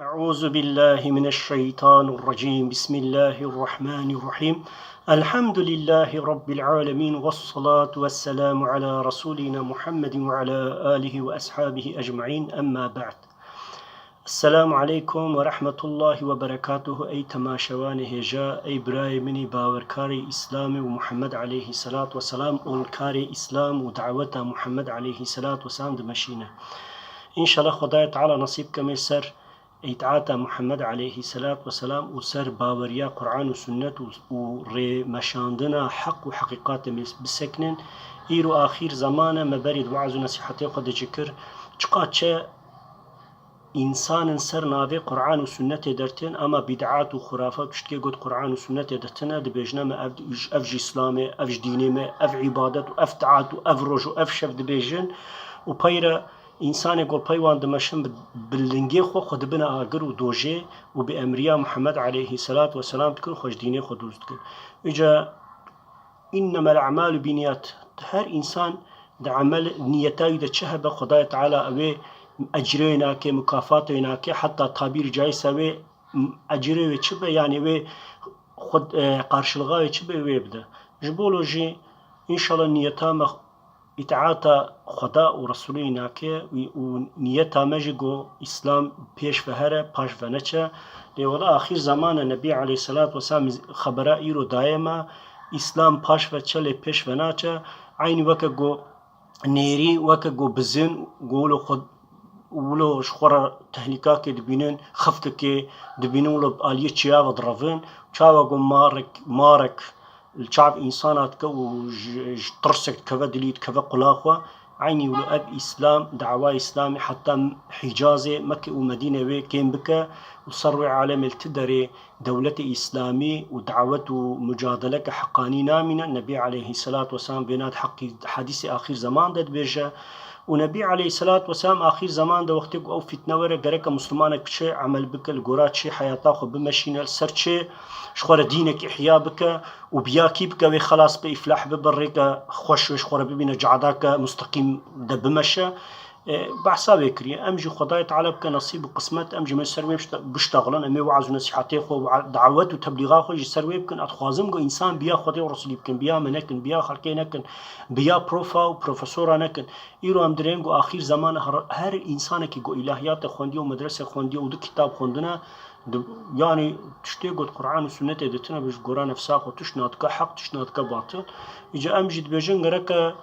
أعوذ بالله من الشيطان الرجيم. بسم الله الرحمن الرحيم. الحمد لله رب العالمين والصلاة والسلام على رسولنا محمد وعلى آله وأصحابه أجمعين. أما بعد السلام عليكم ورحمة الله وبركاته. أي تماشوان هجا أي براي مني باوركاري إسلامي ومحمد عليه الصلاة والسلام والكاري إسلام ودعوة محمد عليه الصلاة والسلام دمشينا إن شاء الله خداي تعالى نصيب كمي سر. اطاعت محمد عليه الصلاة والسلام و سر باوریا قرآن و سنت و ری مشاندنا حق و حقیقات بسکنن ایرو آخر زمان مبرید وعظ و نصیحتی خود جکر چقا چه انسان سر ناوی قرآن و سنت درتن أما بدعات و خرافات پشتکی گوت قرآن و سنت درتن دبیجنا ما اف اسلام اف دینی ما اف عبادت و اف تعات و اف روج و اف شف دبیجن. و پیره ئینسانێک گۆڵپەیوان دەمەشم بلنگێ خۆ خۆ دبنە ئاگر و دۆژێ و بە ئەمریا محەممەد عليه سلات و سلام بکرد خۆشدینێ خۆ دروست کرد ئجا إنما الأعمال بنيات هر إنسان ده عمل نيتاوي ده چه به خدای تعالی اوه اجره ناکه مکافات ناکه حتی تعبیر جای سوه اجره و چه به یعنی و خود قارشلغای چه به وی بده جبولوجی ان شاء الله نیتا اطاعت خدا و رسولی ناکه و نیتا مجگو اسلام پیش فهره پاش فنچه لیولا آخر زمان نبی علیه الصلاة والسلام خبره ایرو دایما اسلام پاش فچه لی پیش فناچه عین وکه گو نيري وكا جو بزن قولو خد ولو شخورا تهليكا كي دبينين خفت كي دبينين ولو بآلية تشياغ ضرفين تشاوا جو مارك مارك الشعب إنسانات كو ترسك كذا دليت كذا قلاخوا عيني ولو أب إسلام دعوة إسلامي حتى حجازة مكة ومدينة وي كين بك وصروي عالم التدري دولة إسلامي ودعوة ومجادلة حقاني نامنا النبي عليه الصلاة والسلام بينات حق حديث آخر زمان داد بيجا. و نبی علیه صلات و سلام آخر زمان ده وقتی او فتنه وره گرک مسلمانه کچه عمل بکل گورا چه حیاتا خو بمشینه سر چه شخوره دینك احیا بکه و بیا کی بکه وی خلاص به افلاح ببره که خوش وی شخوره ببینه جعداکه مستقیم ده بمشه. بحثا بكري امجي خداي تعالى بك نصيب وقسمت امجي من سروي بشتغلن امي وعظ ونصيحتي خو دعوات وتبليغات خو سروي بكن اتخوازم جو انسان بيا خدي ورسولي بكن بيا منكن بيا خلقي نكن بيا بروفا وبروفيسورا نكن ايرو ام درين جو اخر زمان هر انسان كي جو الهيات خوندي ومدرسه خوندي ودو كتاب خوندنا يعني تشتي قد قرآن وسنة دتنا بيش قرآن نفسها خو تشنات حق تشنات باطل إجا أمجد بيجن غرك ترازياما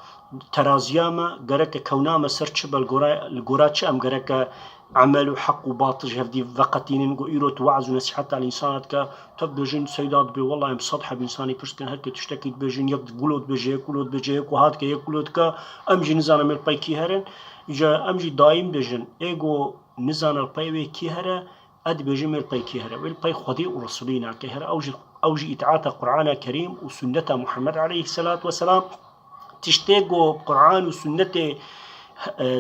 غرك كوناما سرچ بالغورا چ ام غرك عمل وحق وباطل هفدي فقطين نقول إيروت وعظ ونصيحة على الإنسان كا تبجن سيدات بي والله ام صدحة بإنساني برسكن هكا تشتكي بجن يك قلود بجي قلود بجي وهاد كا يك قلود كا أمجي نزانا مل باي كي هرن إجا أمجي دايم بجن إيجو نزانا الباي كي هره اد بجي مل باي كي هره والباي خدي ورسولينا كي هره أوجي أوجي إتعاتا قرآن كريم وسنة محمد عليه الصلاة والسلام تشتێگۆ قورآن و سنتێ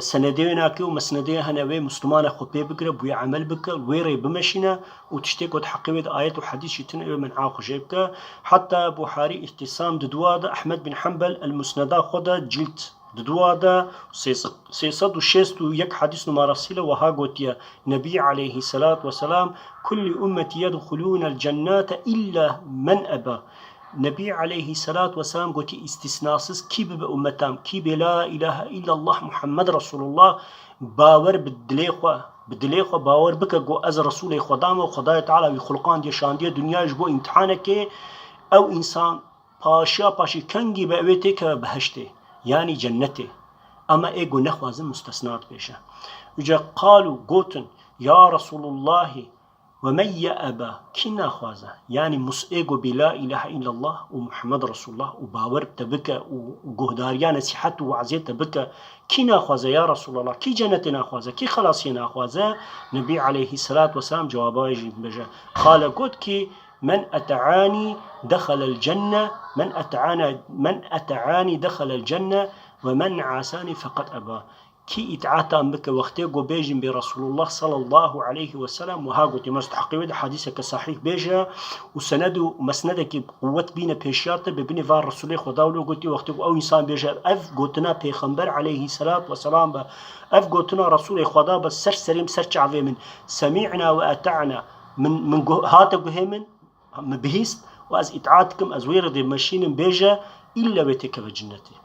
سندێ ناکە و مەسندێ هەنەوێ مسلمانە خۆ پێ بگرە بوی عمل بکە وێڕێ بمەشینە و تشتێک وت حقیوێت آية وحديث تنوي من عاخوشي بك حتى بوحاري اهتسام ددوادا أحمد بن حنبل المسندا خدا جلد ددوادا سيصد وشيست يك حديث نمارسيلة وها قوتيا نبي عليه الصلاة والسلام كل أمتي يدخلون الجنات إلا من أبى نبي عليه الصلاة والسلام قلت استثناسس كي بب أمتام كي لا إله إلا الله محمد رسول الله باور بدليخوا بدليخوا باور بك جو أز رسول خدامه وخداي تعالى وخلقان دي شان دي دنيا جو امتحانك أو إنسان پاشا پاشی کنگی به اویتی که بهشته یعنی جنته اما ایگو نخوازم مستثنات بشه وجا قالوا قوتن يا رسول الله ومن يأبى كنا خوازا يعني مسئيقو بلا إله إلا الله ومحمد رسول الله وباور تبكى وقهداريا نصيحت وعزيت تبكى كنا خوازا يا رسول الله؟ كي جنتنا خوازا كي خلاصينا خوازا نبي عليه الصلاة والسلام جوابا يجي بجا قال قد كي من أتعاني دخل الجنة من أتعاني من أتعاني دخل الجنة ومن عاساني فقد أبى. كي إتعاتا بك وقتي قو بيجن برسول الله صلى الله عليه وسلم وها قلت مستحقي ود حديثك صحيح بيجا وسند مسندك قوة بين بيشيات ببني فار رسول خدا ولو قلت وقتي أو إنسان بيجا. أف قلتنا بيخنبر عليه الصلاة والسلام با. أف قلتنا رسول خدا بس سر سريم سر شعفي من. سمعنا وأتعنا من من هاتا قهيمن بهيست وأز إتعاتكم أز ويرد ماشين بيجا إلا بيتك بجنتي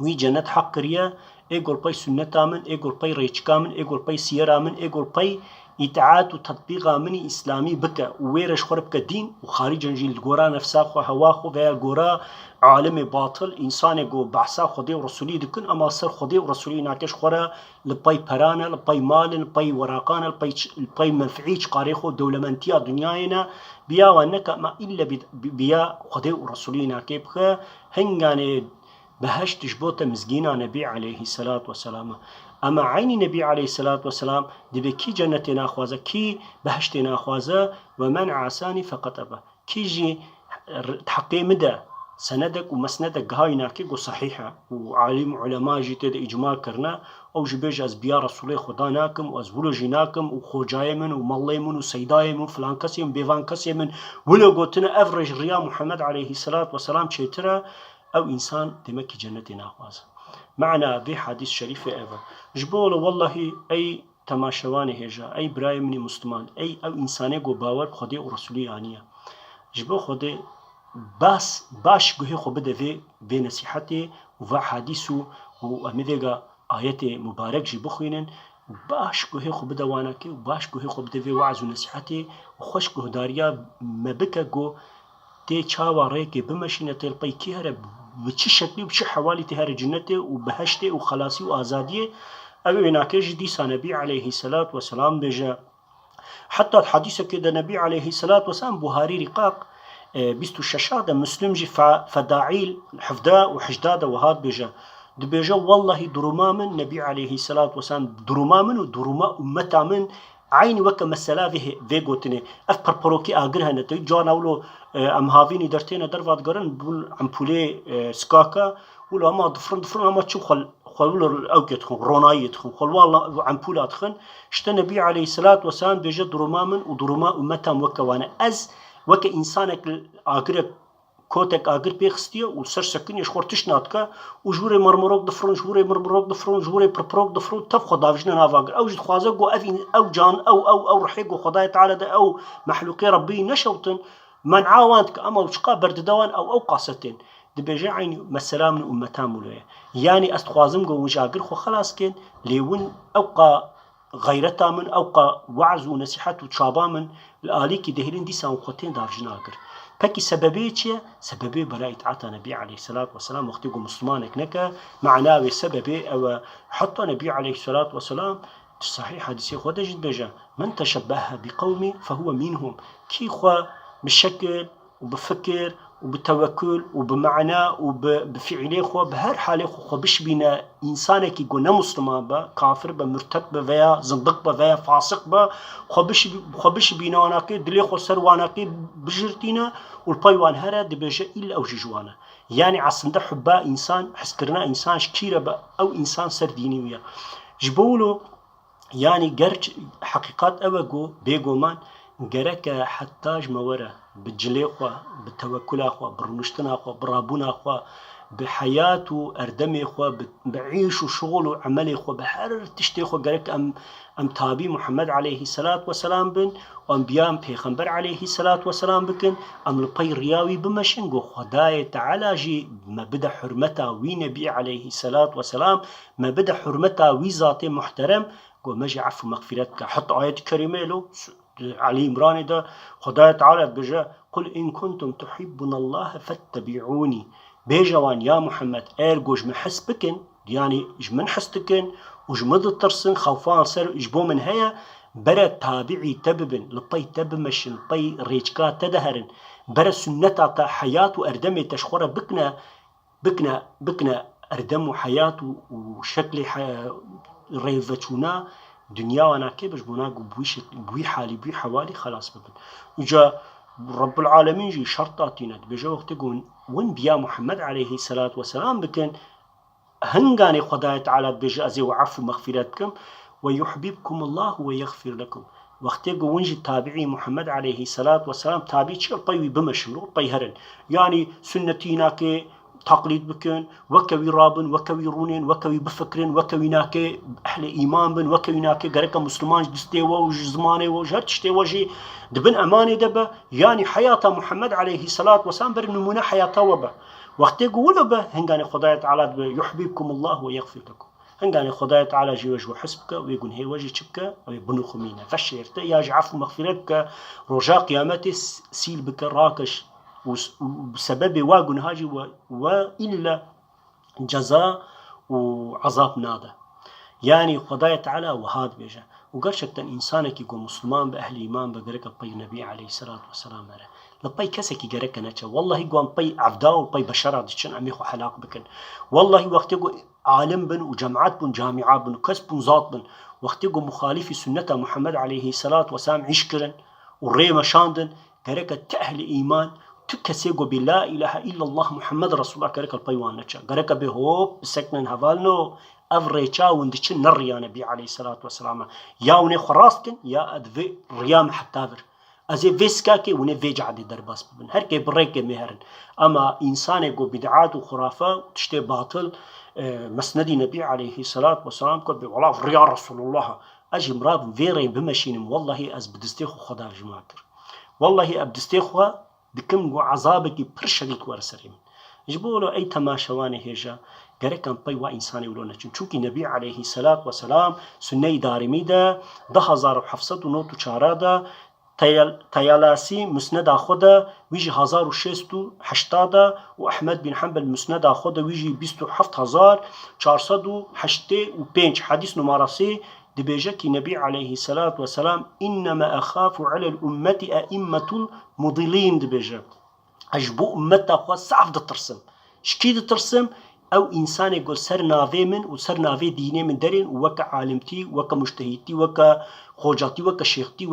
وي جنت حق ريا ايجور باي سنة من ايجور باي ريشكا من ايجور باي سيرا من ايجور باي إتعاد وتطبيق من إسلامي بك ويرش خرب كدين وخارج جيل الجورا نفسا خو هوا خو في الجورا عالم باطل إنسان جو بحثا خدي ورسولي دكن. أما صر خدي ورسولي ناكش خورا لباي برانا لباي مال لباي وراقانا لباي لباي منفعيش قاريخو دولمنتيا دنيانا بيا وانك ما إلا بيا خدي ورسولي ناكيبخ هنغاني بهشتش بوتا مزجينا نبي عليه الصلاة والسلام أما عين نبي عليه الصلاة والسلام دبي كي جنة ناخوازة؟ كي بهشت ناخوازة؟ ومن عساني فقط أبا. كي جي تحقي مدى سندك ومسندك هاي ناكي صحيحة وعالم علماء جي تد إجماع كرنا أو جبيج أز بيا رسولي خدا ناكم وأز ولو جناكم وخوجاي من ومالي من وسيداي من فلان كسي من بيفان كسي من. ولو قلتنا أفرج ريا محمد عليه الصلاة والسلام شيترا أو إنسان دمك جنة ناخواز معنى في حديث شريف إيفا. جبول والله أي تماشواني هجا أي براي مني مسلمان أي أو إنساني جو باور خدي ورسولي آنية جبو خدي باس باش گوهی خو بده في في نصيحتي و حديثو و امدغا آيات مبارك جي بخوينن باش گوهی خو بده وانكي و باش گوهی خو بده في وعظ و نصيحتي و خوش گهداريا مبكا جو تي چاوا ريكي بمشينة تلقي كي هرب بچه شکلی و بچه حوالی تهر جنته و بهشته و خلاصی و آزادیه أو ناکج دیسا نبی علیه الصلاة والسلام بجا حتى الحديث كده نبي عليه الصلاة والسلام بهاري رقاق بيستو الششادة مسلم جي فداعيل حفدا وحجدادة وهاد بجا دبيجا والله درما من نبي عليه الصلاة والسلام درما من ودرما أمتا من عینی وەکە مەسەلا vê gotinê ev perporokî agir hene te cana wilo em havînî dertêne dervat gerin bûn empulê skaka wilo ama difrin difrin ama çi xwe xwewilo ew dixin ronayê dixin xwewala empûla dixin işte Nebî aleyhissalat vesselam bêje duruma min û كوتك اگر بيخستيه وسر سكن يشخور تشناتكا وجوري مرمروك دفرون جوري مرمروك دفرون جوري بربروك دفرون تف خدا فيجنا نافاقر أو جد خوازق أو افين أو جان أو أو أو رحيق خداي تعالى دا أو محلوقي ربي نشوتن من عاوانتك اما وشقا برد دوان أو أو قاستين دبيجي عيني مسلام من امتان مولوية يعني استخوازم قو وجاقر خو خلاص كين ليون اوقا غيرتا من اوقا وعز ونصيحة وشابا من الالي كي دهلين دي سان خوتين دارجنا اقر پەکی سەبەبێ چییە سەبەبێ بەلای تعاتە نبی عليه الصلاة والسلام وقتی گو مسلمانێک نەکە معناوێ سەبەبێ ئەوە حتى نبي عليه الصلاة والسلام. صحيح حديثي خو دجد بجا. من تشبه بقومي فهو منهم. كي خو بشكل وبفكر وبتوكل وبمعنى وبفعل خو بهر حال خو خو بش بينا انسانك يكون مسلمان با كافر با مرتد با ويا زندق با ويا فاسق با خو بش خو بش بينا وناكي دلي خو سر وناكي بجرتينا والبايوان هرا دبجا إلا أو جوانا يعني عصند حبا إنسان حسكرنا إنسان شكيرة با أو إنسان سر ديني ويا. جبولو يعني قرج حقيقات اوغو بيغومان قرك حتاج مورا بجلي خوا بتوكل خوا برمشتنا خوا برابونا خوا بحياة أردمي خوا بعيش وشغل وعملي خوا بحر تشتي خوا قالك أم أم تابي محمد عليه الصلاة والسلام بن وأنبياء بيغمبر عليه الصلاة والسلام بكن أم لبي رياوي بمشن جو خداي تعالى جي ما بدا حرمتا وي نبي عليه الصلاة والسلام ما بدا حرمتا وي ذاتي محترم جو مجي عفو مغفرتك حط آيات كريمة علي عمران ده خدای تعالى بجا قل إن كنتم تحبون الله فاتبعوني. بيجوان يا محمد ارجوج من حسبكن يعني من حسبكن وجمد الترسن خوفان سر اجبو من هيا؟ برا تابعي تببن لطي تبمشن لطي ريجكا تدهرن. برا سنتا تا حياة وأردمي تشخورة بكنا بكنا بكنا أردم وحياة وشكل ريفتشونا دنیا و ناکێ بەش بۆ ناگو بووی حالی بووی حوالی خلاص ببن. وجا رب العالمين جي شرطاتنا بجا وقت ون بيا محمد عليه الصلاة والسلام بكن هنگاني خدای تعالى بيجي ازي وعفو مغفرتكم ويحببكم الله ويغفر لكم وقتی گونجی تابعی محمد عليه الصلاة والسلام تابعی چه طيوي بمشن يعني سنتينا كي تقليد بكن وكوي رابن وكوي رونين وكوي بفكرن وكوي ناكي أهل إيمان بن وكوي ناكي غريكا مسلمان دستي وج زماني وج هرتشتي وجي دبن أماني دبا يعني حياة محمد عليه الصلاة والسلام بر نمونا حياة وبا. وقتی قولوا به هنگاني خدای تعالى يحببكم الله ويغفر لكم هنگاني خدای تعالى جي وجه حسبك ويقول هي وجه چبك ويبنو خمينة فشيرت يا عفو مغفرتك رجاء قيامتي سيل بك راكش وبسبب واجن هاجي وإلا جزاء وعذاب نادا يعني خدای تعالى وهاد بيجا وقرشت إنسانك يقول مسلمان بأهل إيمان بقرك الطي نبي عليه الصلاة والسلام مره لبي كسكي قرك نتشا والله قوان بي عفدا وبي بشرة دشن أميخو حلاق بكن والله وقت يقول عالم بن وجامعات بن جامعات بن كسب بن ذات بن وقت يقول مخالف سنة محمد عليه الصلاة والسلام عشكرن وريما شاندن قرك تأهل إيمان تكسيغو بلا إله إلا الله محمد رسول الله كرك البيوان نتشا قرك بهوب بسكنن هفالنو أفريتشا وندشن نريا نبي عليه الصلاة والسلام يا وني خراستن يا أدفي ريام حتى فر أزي فيسكا كي وني فيج عدي درباس ببن هر كي بريك مهرن أما إنسان جو بدعات وخرافة تشتي باطل آه، مسندي نبي عليه الصلاة والسلام كو والله ريا رسول الله أجي مراب فيرين بمشينم والله أز بدستيخو خدا جماكر والله أبدستيخو دكم عذابك برشديك ورسرين جبولو أي تماشواني هيجا گەرەکەم پەی وا ئینسانی ولۆ نەچون چونکی نەبی عليهەیهی سەلات وسلام سنەی دارمیدا ده 1940 تيالاسي مسند خدا ويجي هزار وشيستو حشتادا وأحمد بن حنبل مسند خدا ويجي بيستو حفت هزار چارصدو حشتي وبينج حديث نمارسي دبيجك نبي عليه الصلاة والسلام إنما أخاف على الأمة أئمة المضلين دبيجك أجبو أمتا خوا صعف دترسم شكي دترسم ئەو ئینسانێک گۆ سەر ناوێ من و سەر ناوێ دینێ من دەرێن وەکە عالمتی وەکە مشتهیتی وەکە خۆجاتی وەکە شێختی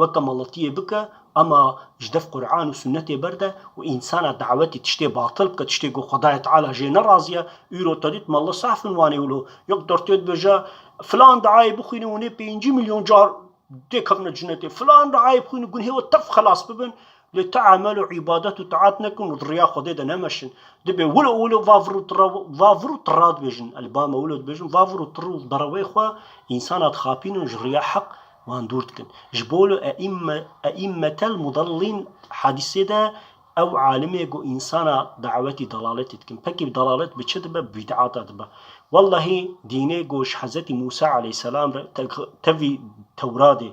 وەکە مەڵەتیە بکە ئەما ژدەف قورآان و سنتێ بەردە و ئینسانە دعوەتی تشتێ باتڵ بکە تشتێک و خدایەت عالا ژێ نەڕازیە ئیرۆتەدیت مەڵە سافن وانێ ولۆ یەک دەرتێت بێژە فلان دعای بخوێنە ونێ 5 میلیۆن جار دێکەفنە جنێتێ فلان دعای بخوێن گون هێوە تەف خلاص ببن لتعملوا عبادات وطاعات نكن وضريا خديدا نمشن دبي ولو ولو فافرو ترا فافرو تراد بيجن الباما ولو بيجن فافرو ترو ضروي خوا انسانات خابين جريا حق وان دورتكن جبولو ائمه ائمه المضلين حادثه ده او عالمي جو انسانا دعوتي ضلالتي تكن بكي ضلالت بتشدبه بدعات دبه والله ديني جوش حضرت موسى عليه السلام تفي تورادي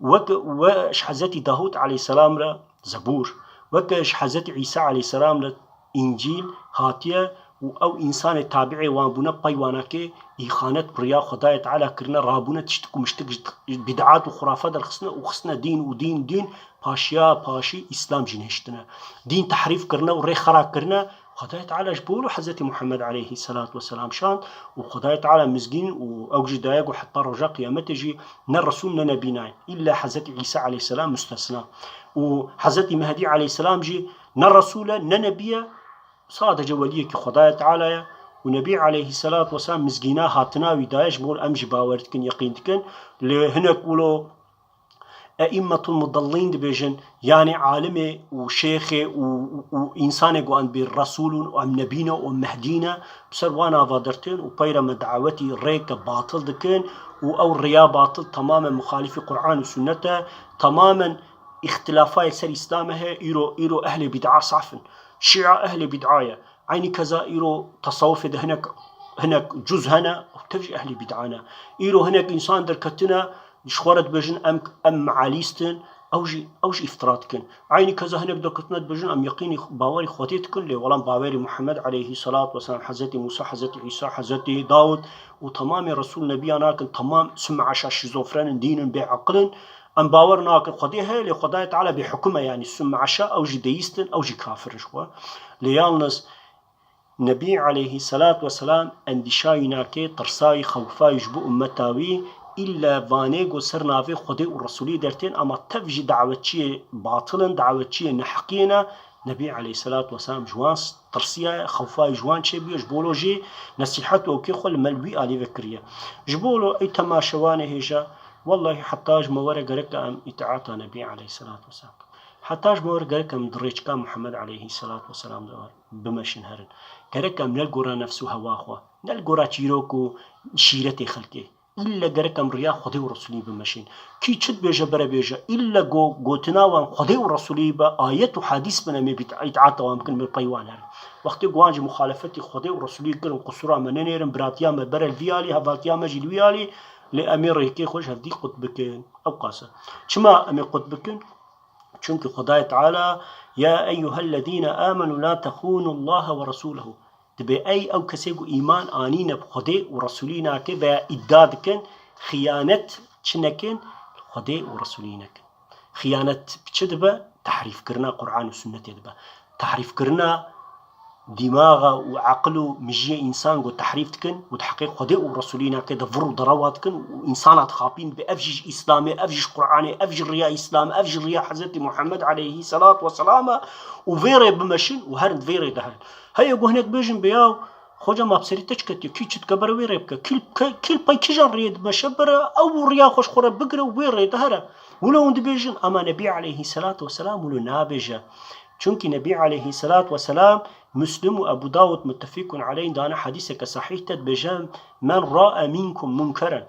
وش حضرت داود عليه السلام زبور وەکەش حەزەتی عیسا علی سەسلام لە ئینجیل هاتیە و ئەو ئینسانی تابعێ وانبوونە پەیوانەکە ئیخانەت پریا خدایەت علاکردە ڕابوونە تشت و مشتک بدعات و خرافە دەرخستنە و خستنە دین و دین دین پاشیا پاشی ئیسلام ژینهشتنە دین تحریفکردنە و ڕێ خراکردنە خدای تعالىش بولو حضرت محمد عليه الصلاة والسلام شان وخدای تعالى مزجين وأوجي دايق وحتى رجاء قيامته جي نرسول نبينا إلا حضرت عيسى عليه السلام مستثنى. وحضرت مهدي عليه السلام جي نرسول ننبيا صاد جولية خدای تعالى ونبي عليه الصلاة والسلام مزجينا هاتنا ودايش بول أمجي باورتكن يقينتكن لهناك ولو أئمة المضلين دبيجن يعني عالمي وشيخي وإنساني قوان بالرسول وأم نبينا ومهدينا بسر وأنا فادرتين وبيرا مدعوتي ريك باطل دكين أو الريا باطل تماما مخالف قرآن وسنته تماما اختلافات سر إسلامها إيرو إيرو أهل بدعة صعفن شيعة أهل بدعاية عيني كذا إيرو تصوف ده هناك هناك جزء هنا تفجي أهل بدعانا إيرو هناك إنسان دركتنا شخورت بجن ام ام معاليستن اوجي اوجي افتراض كن عيني كذا هنك دكتنا بجن ام يقيني باوري خوتيت كن لي ولان باوري محمد عليه الصلاة والسلام حزتي موسى حزتي عيسى حزتي داود وتمام رسول نبي أنا كن تمام سمع عشا شيزوفرين دين بعقل ام باور ناكن خدي هي لي خداي تعالى بحكمه يعني سمع عشا اوجي ديستن اوجي كافر شو ليالنس نبي عليه الصلاة والسلام اندشاي ناكي ترساي خوفاي يجبو امتاوي إلا فانيغو سرنافي خدي ورسولي درتين أما تفجي دعوتشي باطلا دعوتشي نحقينا نبي عليه الصلاة والسلام جوان ترسيا خوفا جوان چه بيش بولو جي نصيحت وكي خل ملوي علي فكرية. جبولو أي تماشوانه هجا والله حتاج مورا قرق أم إتعاطى نبي عليه الصلاة والسلام. حتاج مورا قرق أم دريج محمد عليه الصلاة والسلام دوار بمشن هرن. قرق أم نلقورا نفسه هواخوا نلقورا چيروكو شيرتي خلقه إلا قركم ريا خدي ورسولي بمشين. كي چد بيجا برا بيجا. إلا جو جوتناوان خدي ورسولي با آيات وحديث بنا مي بيتعاطى وامكن بالبيوان هر وقت جوانج مخالفتي خدي ورسولي كلهم قصورا منيرن براتيا ما برا الفيالي هفالتيا ما جلويالي لأمير هيكي خوش هفدي قطبكن أو قاسة. شما أمي قطبكن چونك خداي تعالى يا أيها الذين آمنوا لا تخونوا الله ورسوله. دبي أي أو كسيجو إيمان آنين بخده ورسولينا كي بيا إداد خيانة چنكن خده ورسولينك خيانة بچه تحريف كرنا قرآن وسنة دبا تحريف كرنا دماغه وعقله مجيه إنسان جو تحريف تكن وتحقيق خده ورسولينا كده فرو ضروات كن وإنسانات خابين بأفجج إسلامي أفجج قرآني أفجج رياء إسلام أفجج رياء حضرت محمد عليه الصلاة والسلام وفيري بمشن وهرد فيري دهن هيا هناك بيجن بياو خوجا ما بسري تشكت كي تكبر ويري بك. كل كل باي كيجان ريد مشبرة أو رياء خوش خورا بقرة ويري دهرة ولو اند بيجن أما نبي عليه الصلاة والسلام ولو نابجة چونك نبي عليه الصلاة والسلام مسلم وأبو داود متفق عليه دانا حديثك صحيح تدبجان من رأى منكم منكرا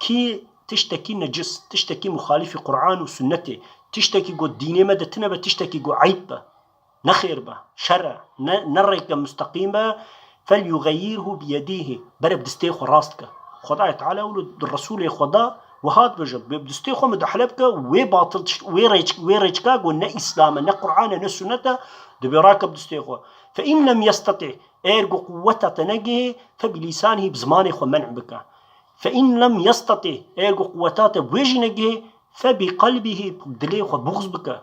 كي تشتكي نجس تشتكي مخالف قرآن وسنته تشتكي قد ديني مدى تنبى تشتكي قد عيب نخير به. شرع نريك مستقيمة فليغيره بيديه برب دستيخ راستك خدای تعالى ولد الرسول خدا وهاد بجد بدستي خو مدحلبك وي باطل وي ريج وي ريجكا قلنا اسلام نا قرآن نا سنه دبي راكب دستي خو. فإن لم يستطع ايرجو قوته تنجه فبلسانه بزمان خو منع بك فإن لم يستطع ايرجو قوته بوجه نجه فبقلبه دلي خو بغض بك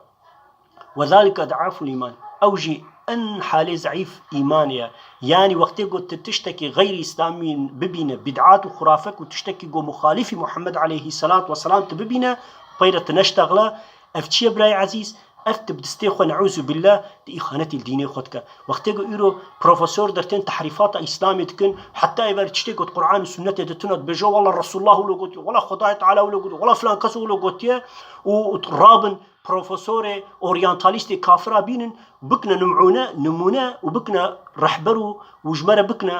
وذلك ضعف الإيمان. أوجي أن حالي ضعيف ايمانيا يعني وقت قلت تشتكي غير اسلامي ببينه بدعات وخرافات وتشتكي جو مخالف محمد عليه الصلاة والسلام تبينه بيرة نشتغله افتشي براي عزيز افت بدستي خو نعوذ بالله دي إخانة الديني خدك وقت يرو بروفيسور درتين تحريفات إسلامي تكن حتى يبر تشتي قلت قران وسنه تتنت بجو والله رسول الله ولا قلت ولا خداي تعالى ولا قلت ولا فلان كسو ولا قلت ورابن بروفيسور أورينتاليستي كافرا بينن بكنا نمعونا نمونا وبكنا رحبرو وجمرة بكنا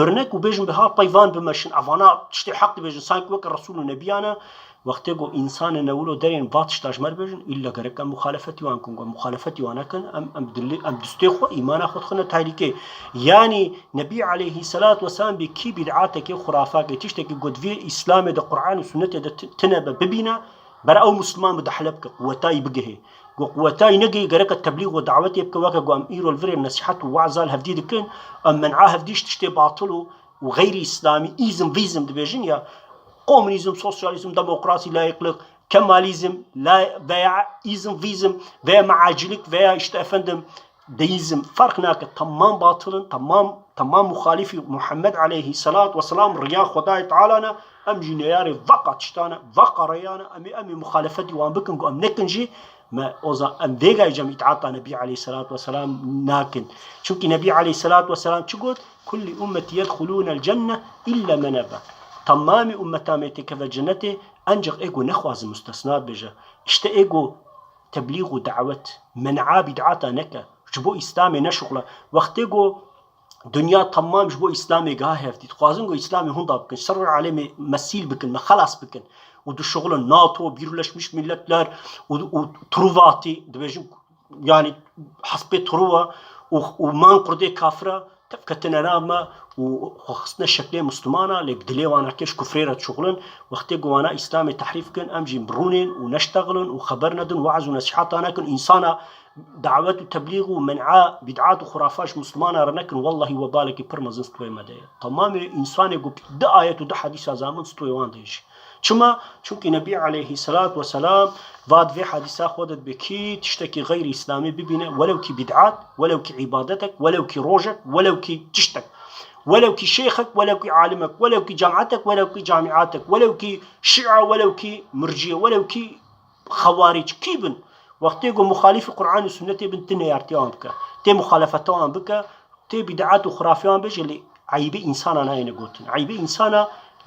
örnek و bêjin biha peyvan bimeşin evana tiştê heq dibêjin sanki wek Resul û nebiyana wextê وقت کو انسان نولو درین وقت شتاش مر بجن الا گره کم مخالفتی وان کن مخالفتی وان کن ام ام دلی ام دستی خو ایمان خود خونه تحریک یعنی نبی علیه الصلاۃ والسلام به کی بدعات کی خرافات کی تشت کی گدوی اسلام د قرآن و سنت د تنه ببینا بر أو مسلمان د حلب کی قوتای بگه گو قوتای نگی گره ک تبلیغ و دعوت یب کوا گو ام ایرو الفری نصیحت و عزال هفدید کن ام منعه هفدیش تشت باطل و غیر اسلامی ایزم ویزم د بجن یا كومونيزم سوسياليزم ديمقراطي لا يقلق كماليزم لا بيع ايزم فيزم بيع معاجلك بيع اشت افندم ديزم فرق ناك تمام باطل تمام تمام مخالف محمد عليه الصلاة والسلام ريا خداي تعالى ام جنياري فقط شتانا فقريانا امي امي مخالفتي وان بكن ام نكنجي ما اوزا ام فيغا جم يتعاطى نبي عليه الصلاة والسلام ناكن شوكي نبي عليه الصلاة والسلام شو كل أمتي يدخلون الجنة إلا من أبى تمام أمتا ميتك في الجنة أنجق إيجو نخواز مستثنات بجا اشتا إيجو تبليغ ودعوة منعا بدعاتا نكا جبو إسلامي نشغلة وقت إيجو دنیا تمام جبو اسلامی گاه هفتی خوازن گو اسلامی هندا بکن سر عالم مسیل بکن ما خلاص و دو شغل ناتو Birleşmiş Milletler و, و Truvati dibêjin yani hasbê Truva û man Kurdê kafira tevketine rama û xwexistine şeklê Müslümana lê bi dilê wan keş kufrê re çuxulin wextê ku wana İslamê tehrîf kin em jî birûnên û neştexilin û xeber nedin waz û nesihata nekin insana دعوت و تبلیغ و منع بدعات و خرافاش مسلمان رنکن والله و بالك پرمزن ستوی مده تمام انسان گو ده آیت و ده حدیث زمان ستوی وان دیش چما چونکی نبی علیه الصلاة والسلام بعد في حديثة خودت بكي تشتكي غير إسلامي ببناء ولو كي بدعات ولو كي عبادتك ولو كي روجك ولو كي تشتك ولو كي شيخك ولو كي عالمك ولو كي جامعتك ولو كي جامعاتك ولو كي شيعة ولو كي مرجية ولو كي خوارج كيبن وقتی گو مخالف قرآن و سنت بن تنه یارتیان بکه تی مخالفتان بکه تی بدعات و خرافیان بجه لی عیب انسان ناینه گوتن عیب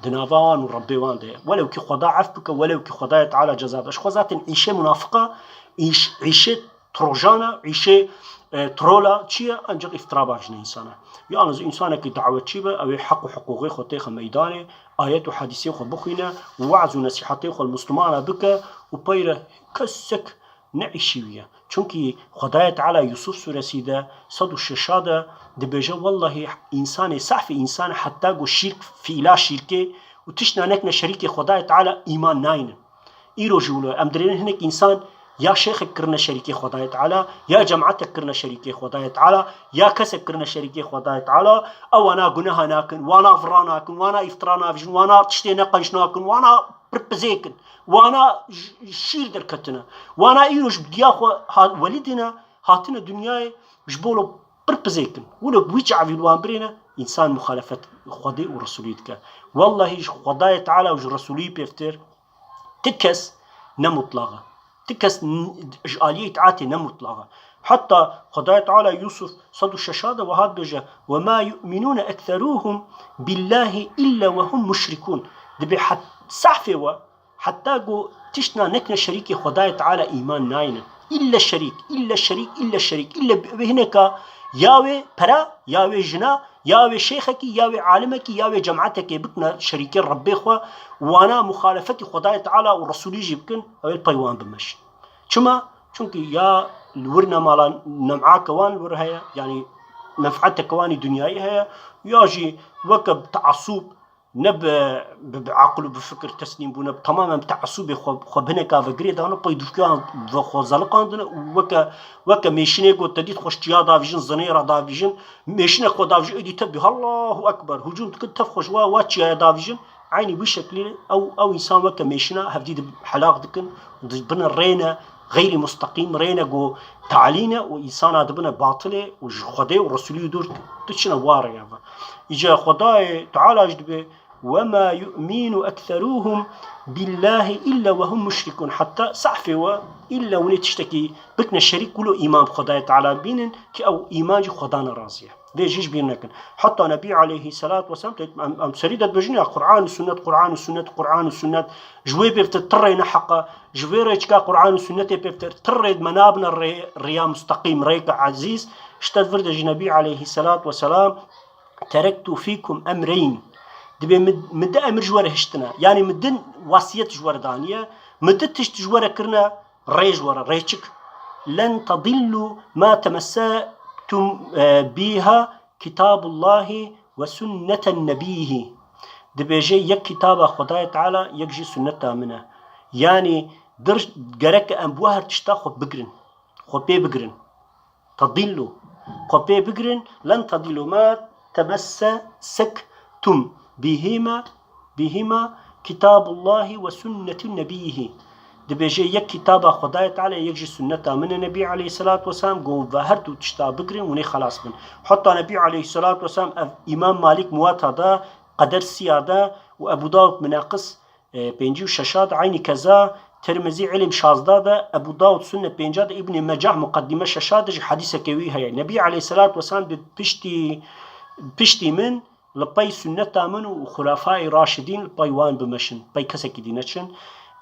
انسان دنافان و ربيوان ده. ولو كي خدا عفبك ولو كي خدا تعالى جزاء اش خذات عيشه منافقه. عيش عيشه تروجانا عيشه ترولا. چیه؟ انجق افترا باجنه انسانه. یعنی انسانه که دعوت چی به؟ أو حق و حقوقی خود تیخ میدانه. آیت و حدیثی خود بخوینه. وعظ و نصیحتی خود المسلمانه بکه. و پیره کسک نعيشيوية چونكي خدايا تعالى يوسف سورة ده صد الششادة دبجة والله إنسان صح في إنسان حتى قو شرك في لا شركة وتشنا نكنا شريك خدايا تعالى إيمان ناين إيرو جولو أم درين هناك إنسان يا شيخ كرنا شريك خدايا تعالى يا جماعتك كرنا شريك خدايا تعالى يا كسب كرنا شريك خدايا تعالى أو أنا جناها ناكن وأنا فراناكن وانا افترانا وأنا تشتي نقنش ناكن وأنا بربزيكن وأنا شير دركتنا وأنا ايروش بديا خو ولدنا هاتنا دنياي جبولو بربزيكن ولا بويش عفي الوان برينا انسان مخالفة خدي ورسوليتك والله خداي تعالى وج رسولي بيفتر تكس نمطلقة تكس آلية عاتي نمطلقة حتى خداي تعالى يوسف صدوا الششادة وهاد بجا وما يؤمنون أكثرهم بالله إلا وهم مشركون دبي حتى صحفه حتى جو تشنا نكنا شريك خداي تعالى إيمان ناينا إلا الشريك إلا الشريك إلا الشريك. إلا بهنك ياوي برا ياوي جنا ياوي ياوي عالمك ياوي جماعتك بكنا شريكين ربي خوا. وأنا مخالفتي خداي تعالى ورسولي جيبكن أو البيوان بمش. شما چونك يا الورنا مالا نمعا كوان الور هيا يعني منفعتك كواني دنياي هيا. ياجي وكب تعصب نب بعقل وبفكر تسليم بو نب تماما بتعصب خو بنكا فغري دانو باي دوكا خو زلقان وكا وكا ميشني قو تديت خوش تيا دافيجن زنيرا دافيجن ميشني خو دافيجن ادي تبي الله اكبر هجوم تكن تفخش وا واتشيا دافيجن عيني بشكل أو أو انسان وكا ميشنا هفديد حلاق دكن بن الرينا غير مستقيم رينا جو تعلينا وإنسان هذا بنا باطلة وخدي ورسولي دور تشنا وارا يعني إجا خداي تعالى جدبه وما يؤمن أكثرهم بالله إلا وهم مشركون. حتى صعفة إلا ونتشتكي بكنا الشريك كله إيمان خداي تعالى بينن كي أو إيمان خدانا رازية جيش بينكن حتى نبي عليه الصلاة والسلام أم سريدة بجنيا قرآن والسنة قرآن والسنة قرآن والسنة جوي بيفت ترينا حقا جوي ريتشكا قرآن والسنة بيفت تريد منابنا الريا مستقيم ريك عزيز اشتد فرد النبي عليه الصلاة والسلام تركت فيكم أمرين. دبي مد أمر جوار هشتنا يعني مدن وصية جوار دانية مد تشت جوار كرنا ري جوار ريتشك لن تضلوا ما تمسكتم بها كتاب الله وسنة نبيه دبي جي يك كتاب خداي تعالى يك جي سنة منه يعني درج جرك ام بوهر تشتا خو بقرن خو بي بقرن تضلوا خو بي بقرن لن تضلوا ما تمسكتم بهما بهما كتاب الله وسنة نبيه دبيجي يك كتاب خداي تعالى يجي سنة من النبي عليه الصلاة والسلام قوم ظهرت تشتا بقرن وني خلاص من حتى النبي عليه الصلاة والسلام إمام مالك موات هذا قدر سيادة وأبو داود مناقص بينجي وششاد عيني كذا ترمزي علم شازدادا أبو داود سنة بينجاد ابن مجاح مقدمة ششاد حديثة كوي هي النبي عليه الصلاة والسلام بشتي بشتي من لبي سنة من وخلفاء راشدين وان بمشن بي كسك دينتشن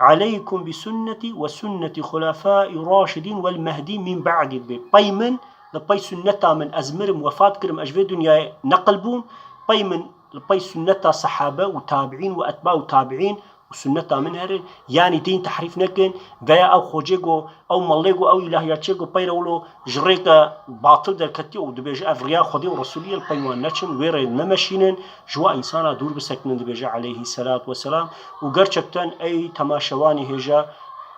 عليكم بسنتي وسنة خلفاء راشدين والمهدي من بعد بي من لبي سنة من أزمر وفاة كرم أجفي دنيا نقلبون بي من لبي سنة صحابة وتابعين وأتباع وتابعين وسنة من هرين يعني دين تحريف نكن غيا أو خوجيغو أو ماليغو أو إلهياتشيغو بيرولو جريكا باطل در كتي أو دبيج أفريا خدي ورسولي البيوان نتشن ويري نمشينن جوا إنسانا دور بسكنن دبيج عليه الصلاة والسلام. وقرشكتن أي تماشواني هجا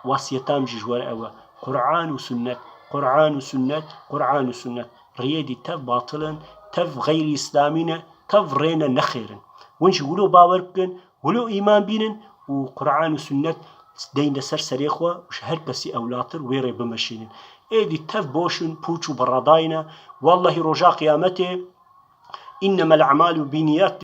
واسيتام جيجوار أوا. قرآن وسنة قرآن وسنة قرآن وسنة. ريدي تف باطلا تف غير إسلامين تف رينا نخيرن. ونش ولو باور بكن ولو إيمان بينن وقرآن وسنة دين سر سريخوا وش هر كسي أولاتر ويري بمشينين. إيدي تف بوشن بوچو براداينا والله رجا قيامته إنما الأعمال بنيات